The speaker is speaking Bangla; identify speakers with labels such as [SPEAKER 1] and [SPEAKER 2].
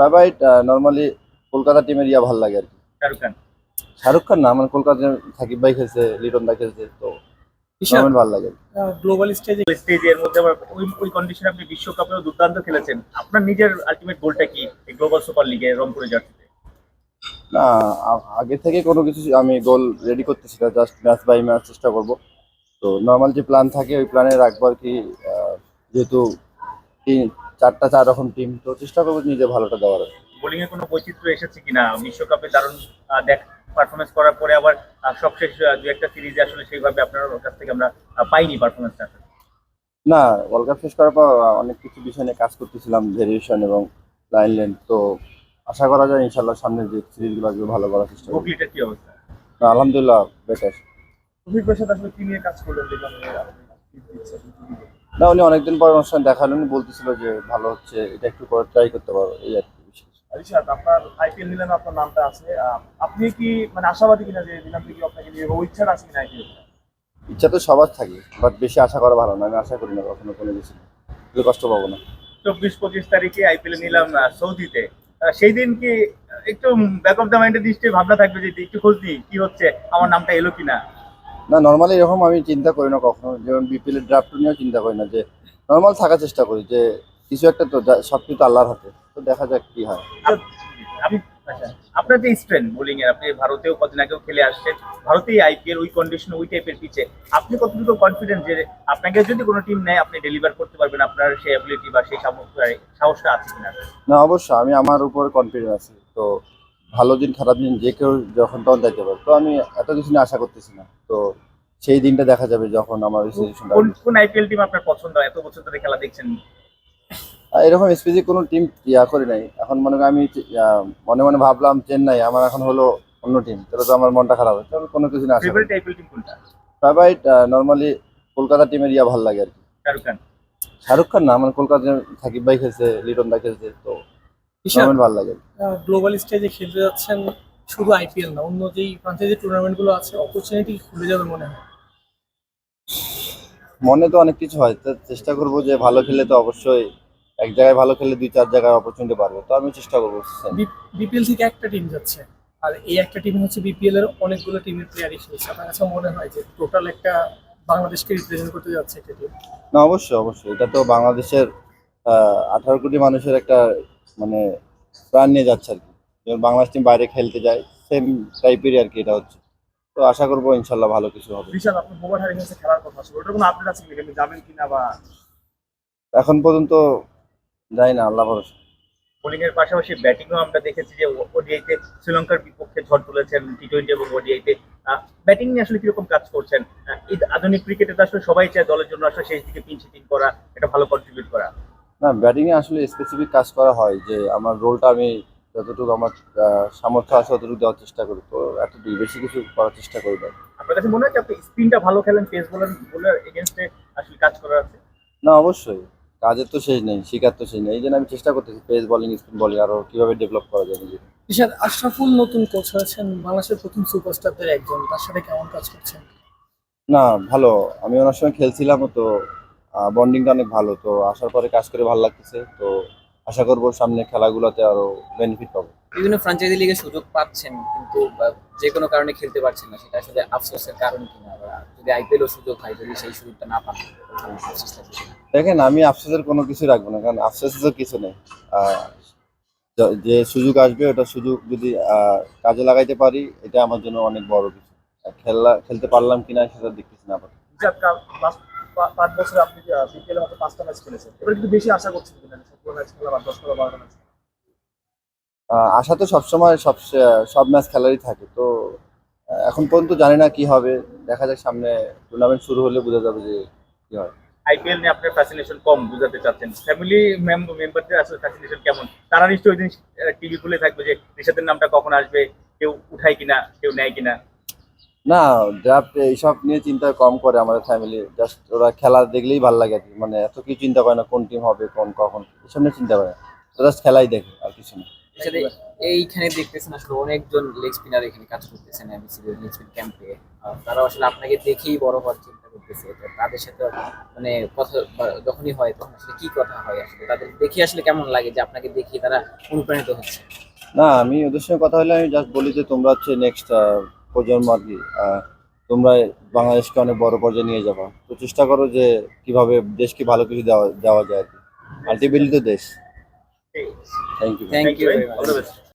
[SPEAKER 1] ফেভারিট নর্মালি কলকাতা টিমের ইয়া ভালো লাগে আর কি।
[SPEAKER 2] শাহরুখ খান
[SPEAKER 1] শাহরুখ খান না আমার কলকাতার সাকিব ভাই খেলছে লিটন দা খেলছে তো নর্মাল ভালো লাগে।
[SPEAKER 3] গ্লোবাল স্টেজে
[SPEAKER 2] স্টেজের মধ্যে আবার ওই ওই কন্ডিশনে আপনি বিশ্বকাপেও দুর্দান্ত খেলেছেন। আপনার নিজের আলটিমেট গোলটা কি এই গ্লোবাল সুপার লিগে রংপুরে জার্সিতে?
[SPEAKER 1] না আগে থেকে কোনো কিছু আমি গোল রেডি করতেছি না জাস্ট ম্যাচ বাই ম্যাচ চেষ্টা করব। তো নর্মাল যে প্ল্যান থাকে ওই প্ল্যানে রাখব আর কি আহ, যেহেতু চারটা চার রকম টিম তো চেষ্টা করব নিজে ভালোটা দেওয়ার।
[SPEAKER 2] বোলিং এ কোনো বৈচিত্র্য এসেছে কিনা? বিশ্বকাপে দারুণ দেখ পারফরমেন্স করার পরে আবার সবশেষ দু একটা সিরিজে আসলে সেইভাবে আপনার কাছ থেকে আমরা পাইনি পারফরমেন্সটা
[SPEAKER 1] না ওয়ার্ল্ড কাপ শেষ করার পর অনেক কিছু বিষয় নিয়ে কাজ করতেছিলাম ভেরিয়েশন এবং লাইন লেন্থ তো আশা করা যায় ইনশাল্লাহ সামনে যে সিরিজগুলো আসবে ভালো করার চেষ্টা করব।
[SPEAKER 2] কি অবস্থা?
[SPEAKER 1] আলহামদুলিল্লাহ বেটার
[SPEAKER 3] অভিজ্ঞতার সাথে আসলে কি নিয়ে কাজ করলেন?
[SPEAKER 1] না উনি অনেকদিন পর অনুষ্ঠান দেখালেন বলতেছিল যে ভালো হচ্ছে এটা একটু করে ট্রাই করতে পারো এই আর কি।
[SPEAKER 3] রিশাদ আপনার আইপিএল নিলামে আপনার নামটা আছে আপনি কি মানে আশাবাদী কিনা যে নিলাম থেকে আপনাকে নিয়ে বা ইচ্ছাটা আছে কিনা আইপিএল
[SPEAKER 1] ইচ্ছা তো সবার থাকে বাট বেশি আশা করা ভালো না আমি আশা করি না কখনো কোনো কিছু। কষ্ট পাবো না।
[SPEAKER 2] চব্বিশ পঁচিশ তারিখে আইপিএল নিলাম সৌদিতে। সেই দিন কি একটু ব্যাক অফ দ্য মাইন্ডের দৃষ্টি ভাবনা থাকবে যে একটু খোঁজ নিই কি হচ্ছে আমার নামটা এলো কিনা?
[SPEAKER 1] না নর্মালি এরকম আমি চিন্তা করি না কখনো। যেমন বিপিএল এর ড্রাফট নিয়েও চিন্তা করি না যে নর্মাল থাকার চেষ্টা করি যে কিছু একটা তো সব কিছু তো আল্লাহর হাতে। তো দেখা যাক কি হয়।
[SPEAKER 2] আচ্ছা আপনার যে স্ট্রেন্থ বোলিং এর আপনি ভারতেও কদিন আগেও খেলে আসছেন ভারতেই আইপিএল ওই কন্ডিশন ওই টাইপের পিচে আপনি কতটুকু কনফিডেন্ট যে আপনাকে যদি কোনো টিম নেয় আপনি ডেলিভার করতে পারবেন আপনার সেই অ্যাবিলিটি বা সেই সামর্থ্য সাহসটা আছে কিনা?
[SPEAKER 1] না অবশ্যই আমি আমার উপর কনফিডেন্স আছি। তো ভালো দিন খারাপ দিন যে কেউ যখন তখন যাইতে পারে তো আমি এত কিছু নিয়ে আশা করতেছি না। তো সেই দিনটা দেখা যাবে যখন আমার ওই সিচুয়েশনটা
[SPEAKER 2] কোন কোন আইপিএল টিম আপনার পছন্দ এত বছর ধরে খেলা দেখছেন?
[SPEAKER 1] এরকম স্পেসিফিক কোনো টিম ইয়া করি নাই। এখন মনে করি আমি মনে মনে ভাবলাম চেন্নাই আমার এখন হলো অন্য টিম তাহলে তো আমার মনটা খারাপ তাহলে কোনো কিছু না।
[SPEAKER 2] ফেভারিট আইপিএল টিম কোনটা?
[SPEAKER 1] ফেভারিট নর্মালি কলকাতা টিমের ইয়া ভালো লাগে আর কি।
[SPEAKER 2] শাহরুখ খান।
[SPEAKER 1] শাহরুখ খান না আমার কলকাতার সাকিব ভাই খেলছে লিটন দা খেলছে তো নর্মাল ভালো লাগে।
[SPEAKER 3] গ্লোবাল স্টেজে খেলতে যাচ্ছেন শুধু আইপিএল না অন্য যেই ফ্রান্সাইজি টুর্নামেন্টগুলো আছে অপরচুনিটি খুলে যাবে মনে হয়।
[SPEAKER 1] মনে তো অনেক কিছু হয় চেষ্টা করব যে ভালো খেলে তো অবশ্যই এক জায়গায় ভালো খেলে দুই চার জায়গায় অপরচুনিটি পারবে তো আমি চেষ্টা করব
[SPEAKER 3] বিপিএল থেকে একটা টিম যাচ্ছে আর এই একটা টিম হচ্ছে বিপিএল এর অনেকগুলো টিমের প্লেয়ারই খেলছে। আপনার কাছে মনে হয় যে টোটাল একটা বাংলাদেশকে রিপ্রেজেন্ট করতে যাচ্ছে একটা টিম
[SPEAKER 1] না অবশ্যই অবশ্যই। এটা তো বাংলাদেশের আঠারো কোটি মানুষের একটা মানে প্রাণ নিয়ে যাচ্ছে আর কি। যেমন বাংলাদেশ টিম বাইরে খেলতে যায় সেম টাইপেরই আর কি এটা হচ্ছে। তো আশা করব ইনশাল্লাহ ভালো কিছু হবে।
[SPEAKER 3] বিশাল আপনি মোবাইল হারিয়ে গেছে খেলার কথা ছিল ওটার কোনো আপডেট আছে কি যাবেন কিনা বা?
[SPEAKER 1] এখন পর্যন্ত যাই না আল্লাহ ভরসা।
[SPEAKER 2] বোলিং এর পাশাপাশি ব্যাটিংও আমরা দেখেছি যে ওডিআইতে শ্রীলঙ্কার বিপক্ষে ঝড় তুলেছেন টি টোয়েন্টি এবং ওডিআইতে ব্যাটিং নিয়ে আসলে কীরকম কাজ করছেন? আধুনিক ক্রিকেটে তো আসলে সবাই চায় দলের জন্য আসলে শেষ দিকে পিন শিটিং করা এটা ভালো কন্ট্রিবিউট করা।
[SPEAKER 1] না ব্যাটিংয়ে আসলে স্পেসিফিক কাজ করা হয় যে আমার রোলটা আমি যতটুকু আমার আহ, সামর্থ্য আছে ততটুকু দেওয়ার চেষ্টা করি। তো এতটুকু বেশি কিছু করার চেষ্টা করি না।
[SPEAKER 2] আপনার কাছে মনে হয় যে আপনি স্পিনটা ভালো খেলেন পেস বোলার বোলার এগেনস্টে আসলে কাজ করার আছে?
[SPEAKER 1] না অবশ্যই। কাজের তো শেষ নেই শিকার তো শেষ নেই। এই জন্য আমি চেষ্টা করতেছি পেস বলিং স্পিন বলিং আরও কীভাবে ডেভেলপ করা যায় নিজেকে।
[SPEAKER 3] ঈশান আশরাফুল নতুন কোচ হয়েছেন বাংলাদেশের প্রথম সুপারস্টারদের একজন তার সাথে কেমন কাজ করছেন?
[SPEAKER 1] না ভালো। আমি ওনার সঙ্গে খেলছিলাম তো বন্ডিংটা অনেক ভালো তো আসার পরে কাজ করে ভালো লাগতেছে তো আশা করব সামনে খেলাগুলোতে আরও বেনিফিট পাবো
[SPEAKER 4] বিভিন্ন ফ্রাঞ্চাইজি লিগে সুযোগ পাচ্ছেন কিন্তু যে কোনো কারণে খেলতে পারছেন না সেটা আসলে আফসোসের কারণ কিনা যদি আইপিএলও সুযোগ হয় যদি সেই সুযোগটা না পান?
[SPEAKER 1] দেখেন আমি আফসোসের কোনো কিছু রাখব না কারণ আফসোসের তো কিছু নেই আহ, যে সুযোগ আসবে ওটা সুযোগ যদি আহ, কাজে লাগাইতে পারি এটা আমার জন্য অনেক বড় কিছু খেলা খেলতে পারলাম কিনা সেটা দেখতেছি না আপাতত।
[SPEAKER 3] পাঁচ বছরে আপনি বিপিএল এর মতো পাঁচটা ম্যাচ খেলেছেন। এবার কিন্তু বেশি আশা করছেন কিনা সবগুলো ম্যাচ খেলা বা দশ খেলা বারোটা ম্যাচ
[SPEAKER 1] আশা তো সবসময় সব সব ম্যাচ খেলারই থাকে। তো এখন পর্যন্ত জানি না কি হবে। দেখা যাক সামনে টুর্নামেন্ট শুরু হলে বোঝা যাবে যে কি হয়।
[SPEAKER 2] আইপিএল নিয়ে আপনার ফ্যাসিনেশন কম বুঝাতে চাচ্ছেন। ফ্যামিলি মেম্বারদের আসলে ফ্যাসিনেশন কেমন? তারা নিশ্চয়ই ওই দিন টিভি খুলে থাকবে যে রিশাদের নামটা কখন আসবে? কেউ উঠায় কিনা কেউ নেয় কিনা?
[SPEAKER 1] না ড্রাফট এইসব নিয়ে চিন্তা কম করে আমাদের ফ্যামিলি জাস্ট ওরা খেলা দেখলেই ভালো লাগে আর কি। মানে এত কিছু চিন্তা করে না কোন টিম হবে কোন কখন এসব নিয়ে চিন্তা করে না। জাস্ট খেলাই দেখে আর কিছু না।
[SPEAKER 2] এইখানে দেখতেছেন আসলে অনেকজন লেগ স্পিনার এখানে কাজ করতেছেন এমসিবি লেগ স্পিন ক্যাম্পে তারা আসলে আপনাকে দেখেই বড় হওয়ার চিন্তা করতেছে। তাদের সাথে মানে কথা যখনই হয় তখন আসলে কি কথা হয় আসলে? তাদের দেখে আসলে কেমন লাগে যে আপনাকে দেখে তারা অনুপ্রাণিত হচ্ছে?
[SPEAKER 1] না আমি ওদের সঙ্গে কথা হলে আমি জাস্ট বলি যে তোমরা হচ্ছে নেক্সট প্রজন্ম আর কি আহ, তোমরা বাংলাদেশকে অনেক বড় পর্যায়ে নিয়ে যাবা। তো চেষ্টা করো যে কীভাবে দেশকে ভালো কিছু দেওয়া দেওয়া যায় আর কি। আলটিমেটলি তো দেশ। Thank you
[SPEAKER 2] thank you